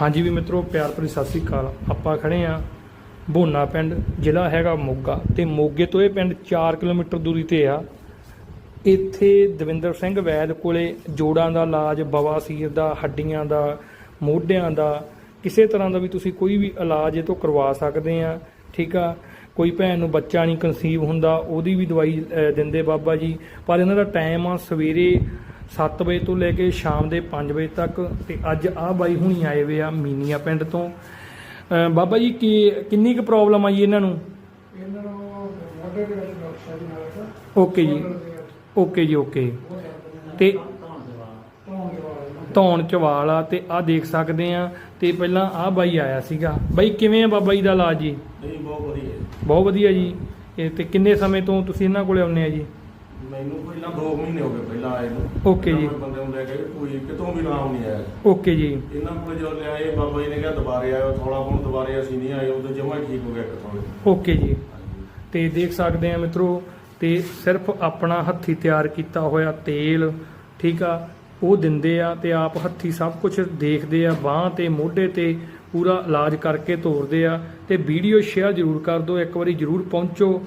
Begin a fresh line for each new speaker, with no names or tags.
ਹਾਂਜੀ ਵੀ ਮਿੱਤਰੋ, ਪਿਆਰ ਭਰੀ ਸਤਿ ਸ੍ਰੀ ਅਕਾਲ। ਆਪਾਂ ਖੜੇ ਆ ਬੋਨਾ ਪਿੰਡ, ਜ਼ਿਲ੍ਹਾ ਹੈਗਾ ਮੋਗਾ ਤੇ ਮੋਗੇ ਤੋਂ ਇਹ ਪਿੰਡ 4 ਕਿਲੋਮੀਟਰ ਦੂਰੀ ਤੇ ਆ। ਇੱਥੇ ਦਵਿੰਦਰ ਸਿੰਘ ਵੈਦ ਕੋਲੇ ਜੋੜਾਂ ਦਾ ਇਲਾਜ ਬਵਾਸੀਰ ਦਾ, ਹੱਡੀਆਂ ਦਾ, ਮੋਢਿਆਂ ਦਾ, ਕਿਸੇ ਤਰ੍ਹਾਂ ਦਾ ਵੀ ਤੁਸੀਂ ਕੋਈ ਵੀ ਇਲਾਜ ਇਹ ਤੋਂ ਕਰਵਾ ਸਕਦੇ ਆ ਠੀਕ ਆ? ਕੋਈ ਭੈਣ ਨੂੰ ਬੱਚਾ ਨਹੀਂ ਕਨਸੀਵ ਹੁੰਦਾ, ਉਹਦੀ ਵੀ ਦਵਾਈ ਦਿੰਦੇ ਬਾਬਾ ਜੀ। ਪਰ ਇਹਨਾਂ ਦਾ ਟਾਈਮ ਆ ਸਵੇਰੇ 7 ਵਜੇ ਤੋਂ ਲੈ ਕੇ ਸ਼ਾਮ ਦੇ 5 ਵਜੇ ਤੱਕ ਤੇ ਅੱਜ ਆਹ ਬਾਈ ਹੁਣੀ ਆਏ ਵੇ ਆ ਮੀਨੀਆ ਪਿੰਡ ਤੋਂ। ਬਾਬਾ ਜੀ ਕੀ ਕਿੰਨੀ ਕੁ ਪ੍ਰੋਬਲਮ ਆ ਜੀ ਇਹਨਾਂ ਨੂੰ?
ਇਹਨਾਂ ਨੂੰ ਮੋਢੇ ਦੇ ਵਿੱਚ ਦੀ ਨਾਲ
ਓਕੇ ਜੀ। ਓਕੇ ਜੀ ਓਕੇ। ਤੇ
ਧੌਣ
ਚਵਾਲ ਆ ਤੇ ਆ ਦੇਖ ਸਕਦੇ ਆ ਤੇ ਪਹਿਲਾਂ ਆ ਬਾਈ ਆਇਆ ਸੀਗਾ। ਬਾਈ ਕਿਵੇਂ ਆ ਬਾਬਾ ਜੀ ਦਾ ਇਲਾਜ ਜੀ?
ਨਹੀਂ ਬਹੁਤ ਵਧੀਆ
ਬਹੁਤ ਵਧੀਆ ਜੀ। ਇਹ ਤੇ ਕਿੰਨੇ ਸਮੇਂ ਤੋਂ ਤੁਸੀਂ ਇਹਨਾਂ ਕੋਲੇ ਆਉਂਦੇ ਆ ਜੀ?
ਮੈਨੂੰ ਪਹਿਲਾਂ 2 ਮਹੀਨੇ ਹੋ ਗਏ ਪਹਿਲਾਂ ਆਏ ਨੂੰ।
Okay ਜੀ।
ਇਹਨਾਂ ਬੰਦੇ ਨੂੰ ਲੈ ਕੇ ਕੋਈ ਕਿਤੋਂ ਵੀ ਆਰਾਮ ਨਹੀਂ ਆਇਆ।
ਓਕੇ ਜੀ।
ਇਹਨਾਂ ਕੋਲ ਜਦੋਂ ਲਿਆਏ ਬਾਬਾ ਜੀ ਨੇ ਕਿਹਾ ਦੁਬਾਰੇ ਆਇਓ ਥੋੜਾ ਬਹੁਤ ਦੁਬਾਰੇ ਅਸੀਂ ਨਹੀਂ ਆਏ ਉਦੋਂ ਜਮਾ ਹੀ ਠੀਕ ਹੋ ਗਿਆ ਕਿਥੋਂ
ਓਕੇ ਜੀ। ਤੇ ਦੇਖ ਸਕਦੇ ਆ ਮਿੱਤਰੋ ਤੇ ਸਿਰਫ ਆਪਣਾ ਹੱਥੀ ਤਿਆਰ ਕੀਤਾ ਹੋਇਆ ਤੇਲ ਠੀਕ ਆ ਉਹ ਦਿੰਦੇ ਆ ਤੇ ਆਪ ਹੱਥੀ ਸਭ ਕੁਝ ਦੇਖਦੇ ਆ ਬਾਹ ਤੇ ਮੋਢੇ ਤੇ ਪੂਰਾ ਇਲਾਜ ਕਰਕੇ ਤੋਰਦੇ ਆ। ਤੇ ਵੀਡੀਓ ਸ਼ੇਅਰ ਜ਼ਰੂਰ ਕਰ ਦਿਓ ਇੱਕ ਵਾਰੀ ਜ਼ਰੂਰ ਪਹੁੰਚੋ।